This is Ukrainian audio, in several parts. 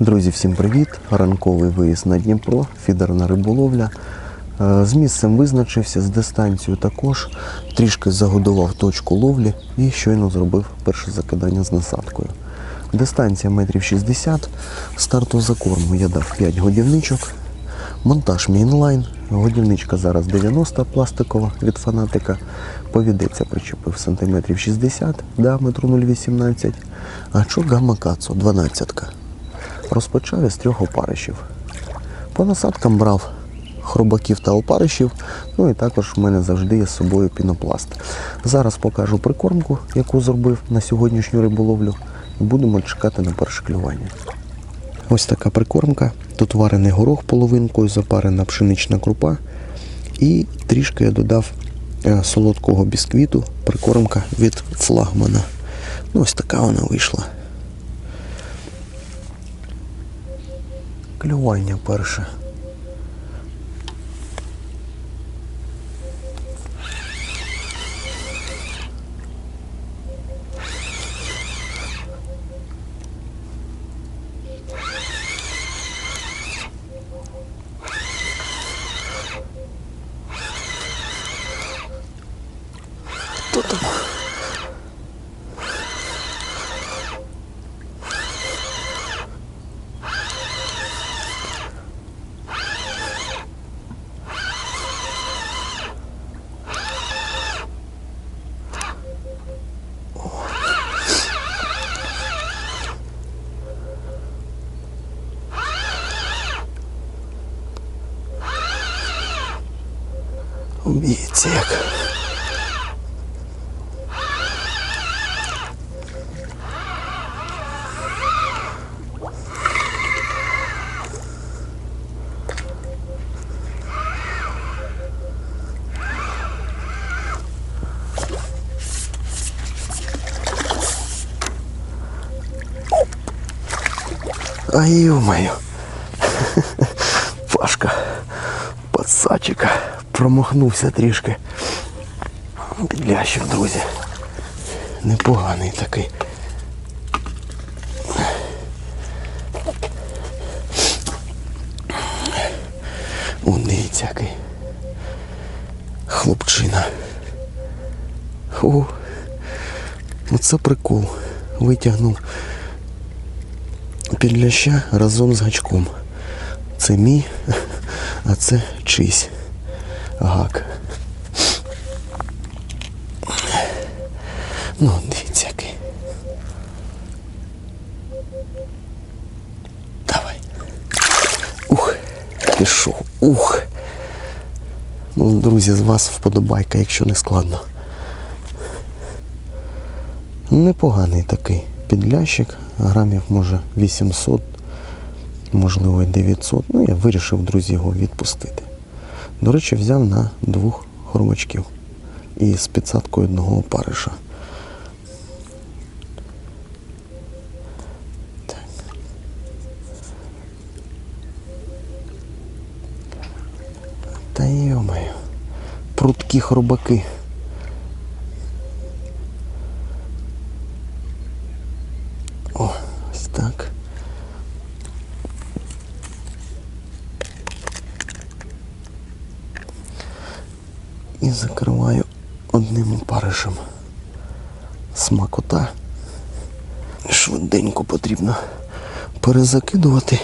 Друзі, всім привіт! Ранковий виїзд на Дніпро, фідерна риболовля. Е, З місцем визначився, з дистанцією також. Трішки загодував точку ловлі і щойно зробив перше закидання з насадкою. Дистанція метрів 60. Старту за корму я дав 5 годівничок. Монтаж мій. Годівничка зараз 90 пластикова від фанатика. Повідеться причепив сантиметрів 60 діаметру 0,18. Гачок гамма кацо 12. Розпочав із трьох опаришів. По насадкам брав хробаків та опаришів, ну і також в мене завжди є з собою пінопласт. Зараз покажу прикормку, яку зробив на сьогоднішню риболовлю, і будемо чекати на перше клювання. Ось така прикормка. Тут варений горох половинкою, запарена пшенична крупа. І трішки я додав е, солодкого бісквіту, прикормка від флагмана. Ну, ось така вона вийшла. Клювання перше. всех. Ай, ё-моё, Пашка, подсачика, промахнувся трішки. Підлящик, друзі. Непоганий такий. О, дивіться. Хлопчина. О, оце прикол. Витягнув підляща разом з гачком. Це мій, а це чийсь гак. Ну, дивіться який. Давай. Ух, пішов. Ух. Ну, друзі, з вас вподобайка, якщо не складно. Непоганий такий підлящик, грамів може 800, можливо і 900. Ну, я вирішив, друзі, його відпустити. До речі, взяв на двох хробачків і з підсадкою одного опариша. Та йомаю, прудкі хробаки. О, ось так. І закриваю одним опаришем. Смакота. Швиденько потрібно перезакидувати.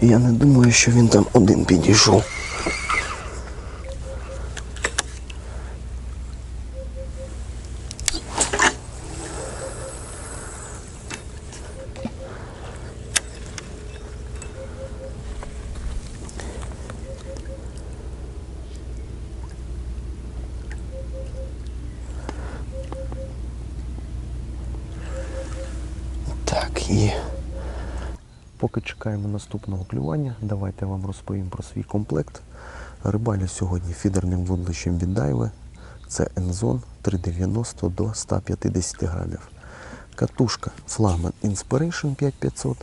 Я не думаю, що він там один підійшов. Є. Поки чекаємо наступного клювання, давайте я вам розповім про свій комплект. Рибалю сьогодні фідерним вудлищем від Дайве. Це Enzone 390 до 150 грамів. Катушка флагман Inspiration 5500.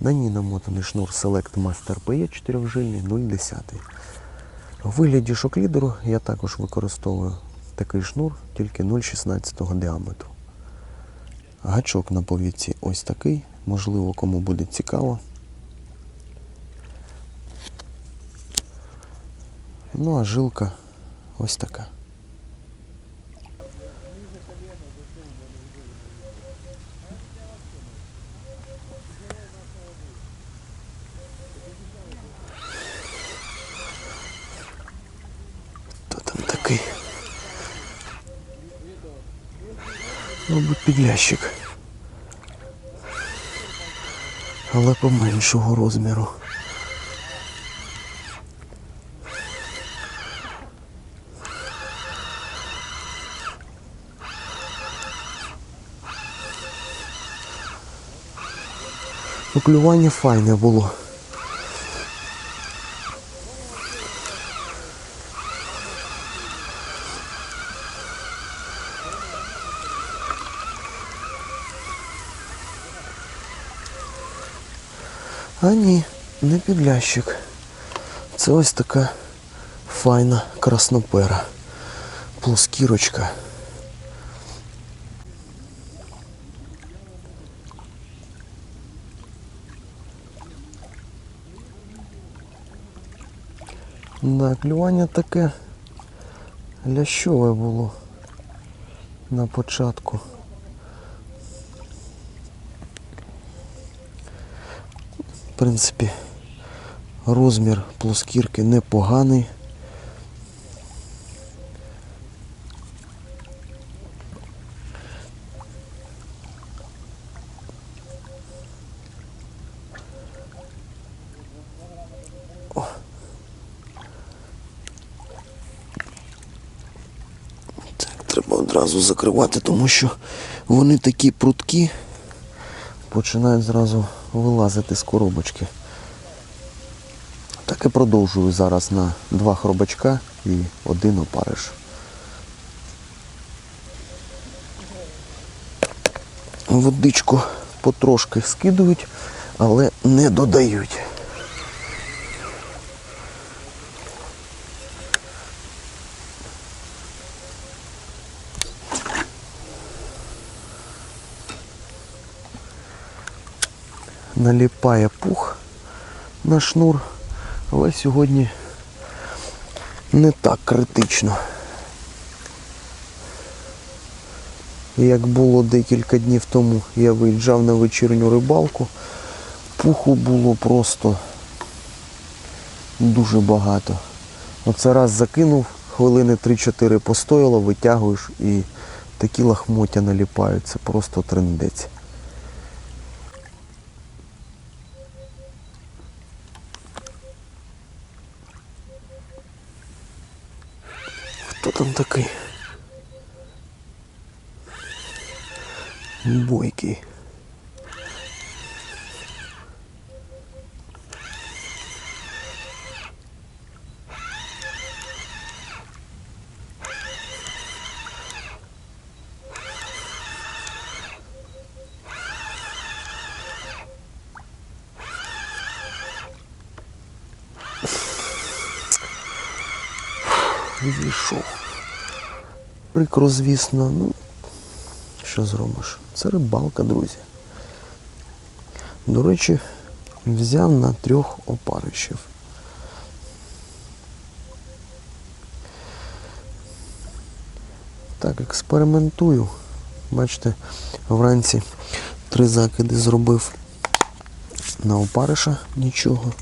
На ній намотаний шнур Select Master PE 4 жильний 0,10. У вигляді шоклідеру я також використовую такий шнур, тільки 0,16 діаметру. Гачок на повідці ось такий. Можливо, кому буде цікаво. Ну а жилка ось така. Хто там такий? Мабуть, підлящик. Але поменшого розміру. Поклювання файне було. А ні, не підлящик. Це ось така файна краснопера. Плоскірочка. Да, клювання таке лящове було на початку. В принципі, розмір плоскірки непоганий. Одразу закривати, тому що вони такі пруткі починають зразу вилазити з коробочки. Так і продовжую зараз на два хробачка і один опариш. Водичку потрошки скидують, але не додають. Наліпає пух на шнур, але сьогодні не так критично. Як було декілька днів тому, я виїжджав на вечірню рибалку, пуху було просто дуже багато. Оце раз закинув, хвилини 3-4 постояло, витягуєш і такі лахмоття наліпають, це просто трендець. Хто там такий? Бойкий. Зійшов. Прикро, звісно, ну що зробиш? Це рибалка, друзі. До речі, взяв на трьох опарищів. Так, експериментую. Бачите, вранці три закиди зробив на опариша нічого.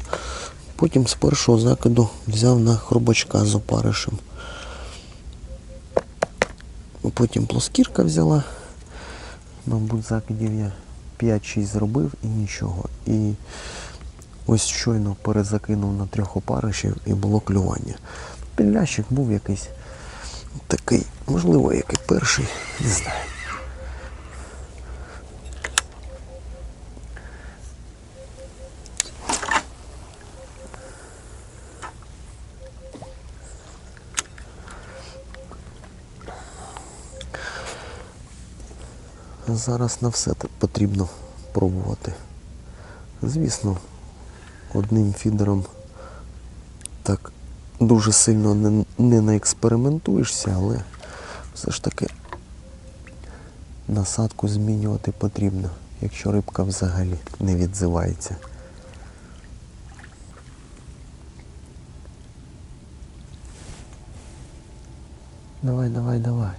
Потім з першого закиду взяв на хробачка з опаришем. Потім плоскірка взяла. Мабуть, закидів я 5-6 зробив і нічого. І ось щойно перезакинув на трьох опаришів і було клювання. Підлящик був якийсь такий, можливо, як і перший, не знаю. Зараз на все потрібно пробувати. Звісно, одним фідером так дуже сильно не, не наекспериментуєшся, але все ж таки насадку змінювати потрібно, якщо рибка взагалі не відзивається. Давай, давай, давай.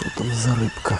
Що там за рибка?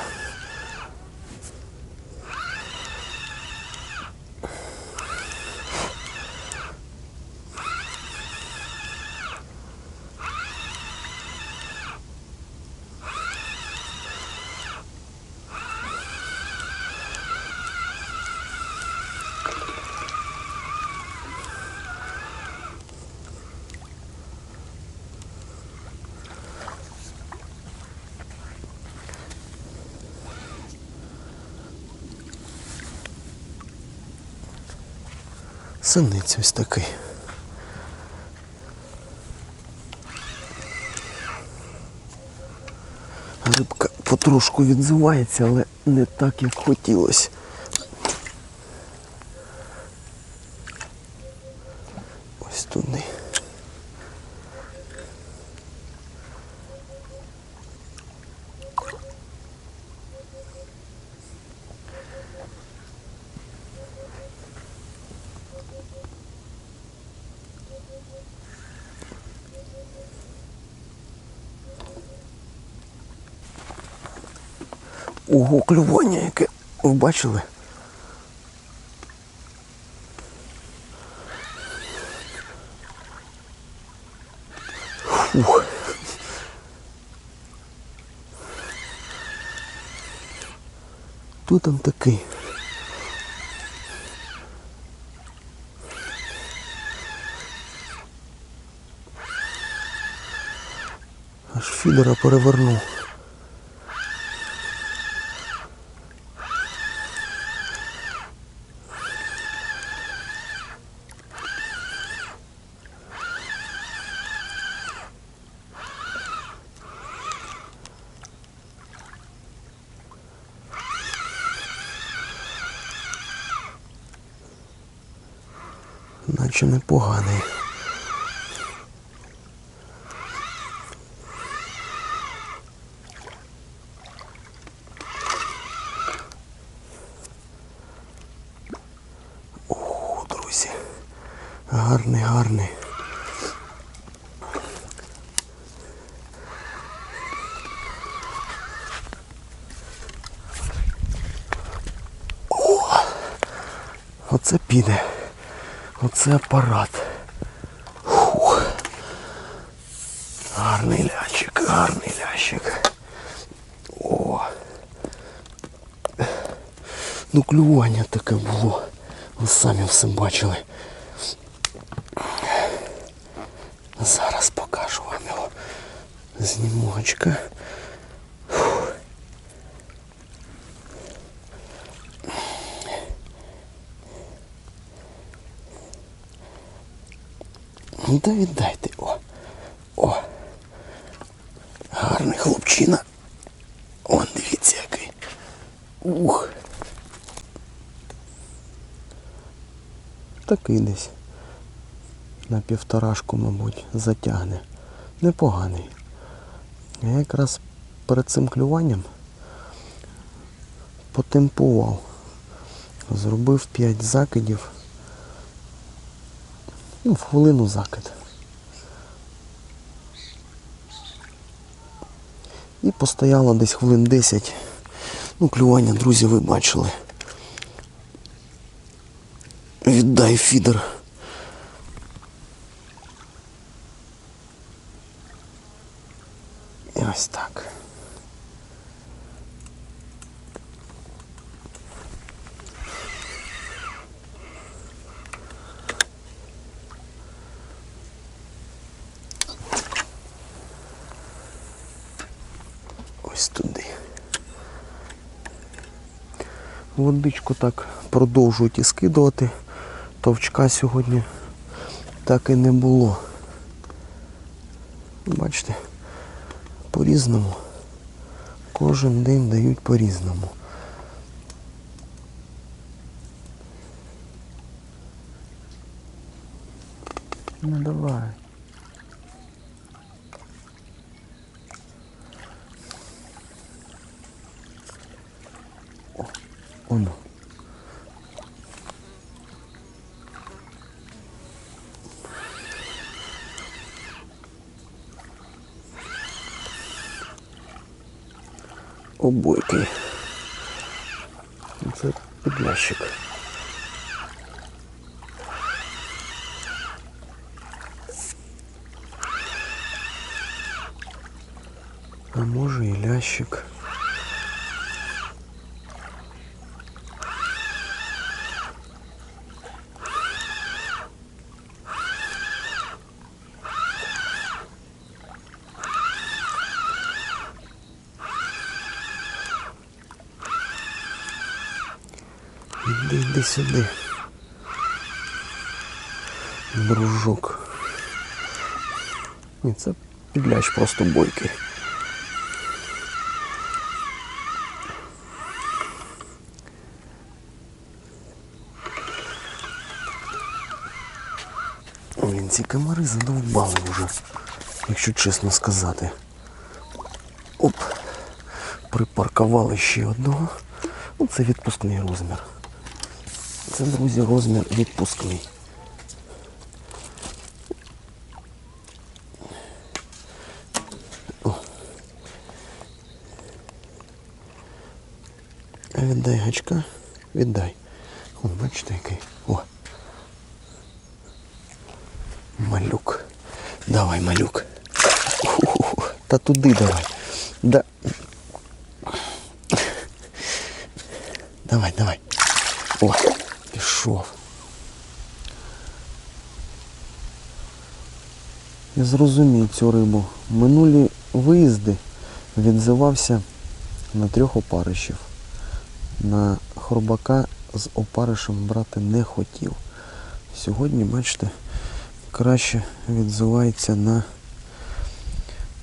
Синиць ось такий. Рибка потрошку відзивається, але не так, як хотілося. Ось туди. Ого, клювання яке. Ви бачили? Фух. Хто там такий? Аж фідера перевернув. Наче непоганий. О, друзі. Гарний, гарний. Оце піде. Оце апарат. Фух. Гарний лящик, гарний лящик. О. Ну клювання таке було. Ви самі все бачили. Зараз покажу вам його. Знімочка. Ну да віддайте. О. О. Гарний хлопчина. Он дивіться який. Ух. Такий десь. На півторашку, мабуть, затягне. Непоганий. Я якраз перед цим клюванням потемпував. Зробив 5 закидів. Ну, в хвилину закид. І постояло десь хвилин 10. Ну, клювання, друзі, ви бачили. Віддай фідер. І ось так. водичку так продовжують і скидувати. Товчка сьогодні так і не було. Бачите, по-різному. Кожен день дають по-різному. Ну давай. Оно. Обойкий. Це підлящик. А може і лящик. Сюди. Дружок. Ні, це підлящ просто бойкий. Блін, ці комари задовбали вже, якщо чесно сказати. Оп, припаркували ще одного. Ну, це відпускний розмір. Це, друзі, розмір відпускний. О. А Віддай гачка, віддай. О, бачите який. О. Малюк. Давай, малюк. Ху-ху-ху. Та туди давай. Да. Давай, давай. О, пішов. Я зрозумів цю рибу. Минулі виїзди відзивався на трьох опаришів. На хробака з опаришем брати не хотів. Сьогодні, бачите, краще відзивається на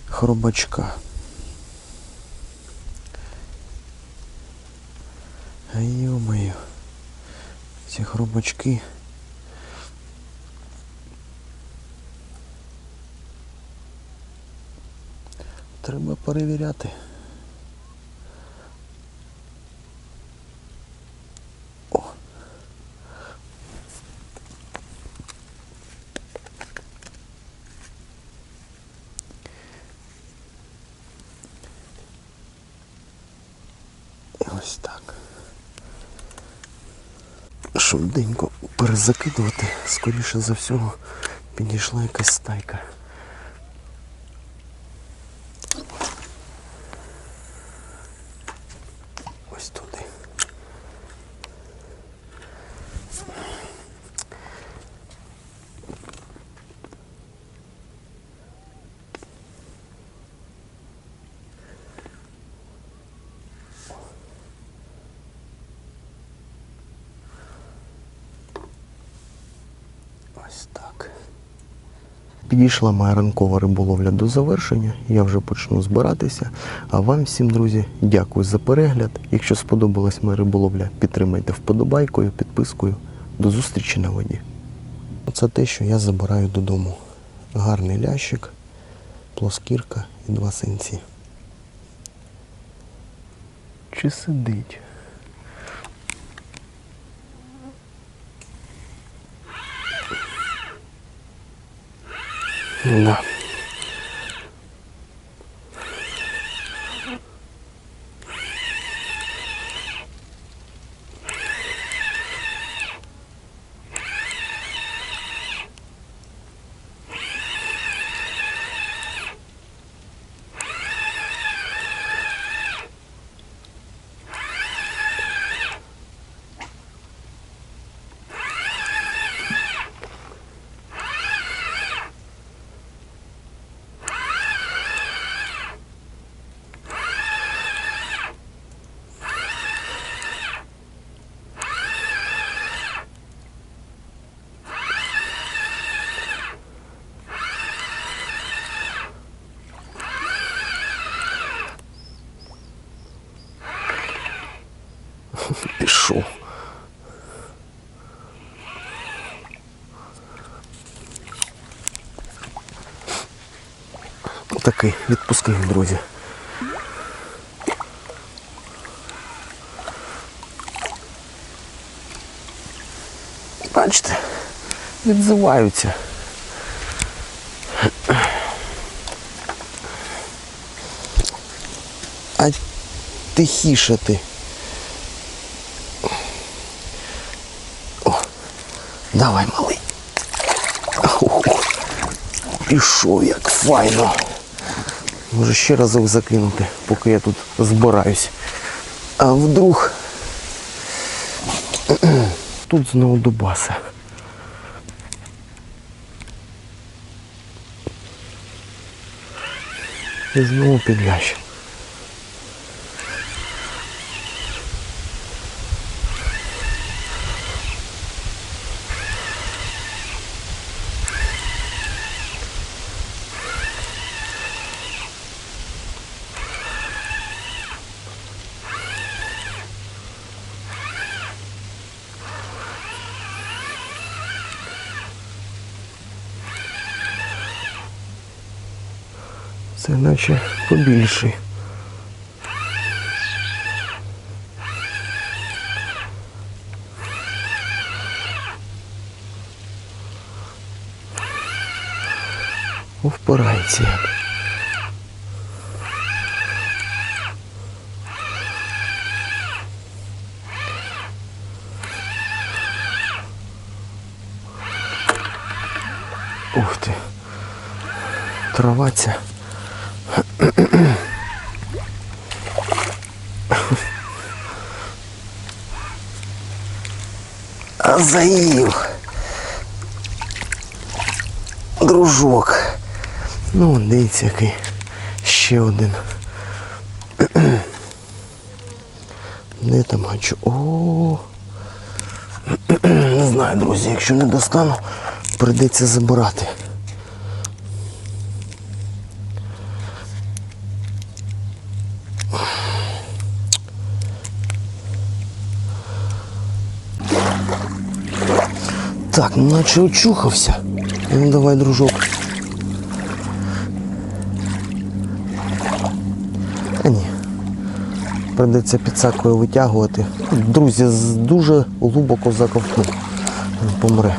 хробачка. А йо-моє, ці хробачки. Треба перевіряти. О. І ось так. Швиденько перезакидувати, скоріше за всього, підійшла якась стайка. Ось туди. Ось так. Підійшла моя ранкова риболовля до завершення. Я вже почну збиратися. А вам всім, друзі, дякую за перегляд. Якщо сподобалась моя риболовля, підтримайте вподобайкою, підпискою. До зустрічі на воді. Це те, що я забираю додому. Гарний лящик, плоскірка і два синці. Чи сидить? 嗯呐 прошу. Такий відпускний, друзі. Бачите, відзиваються. А тихіше ти. Давай, малий. Пішов як файно. Може ще разок закинути, поки я тут збираюсь. А вдруг тут знову дубаса. І знову підлящ. Це наче побільший. О, впирається як. Ух ти. Трава ця. Заїв. Дружок. Ну, дивіться, який. Ще один. Де там гачу? О. Не знаю, друзі, якщо не достану, прийдеться забирати. Так, ну наче очухався. Ну давай, дружок. А ні. Придеться підсакою витягувати. Друзі, дуже глибоко заковтнув. Помре.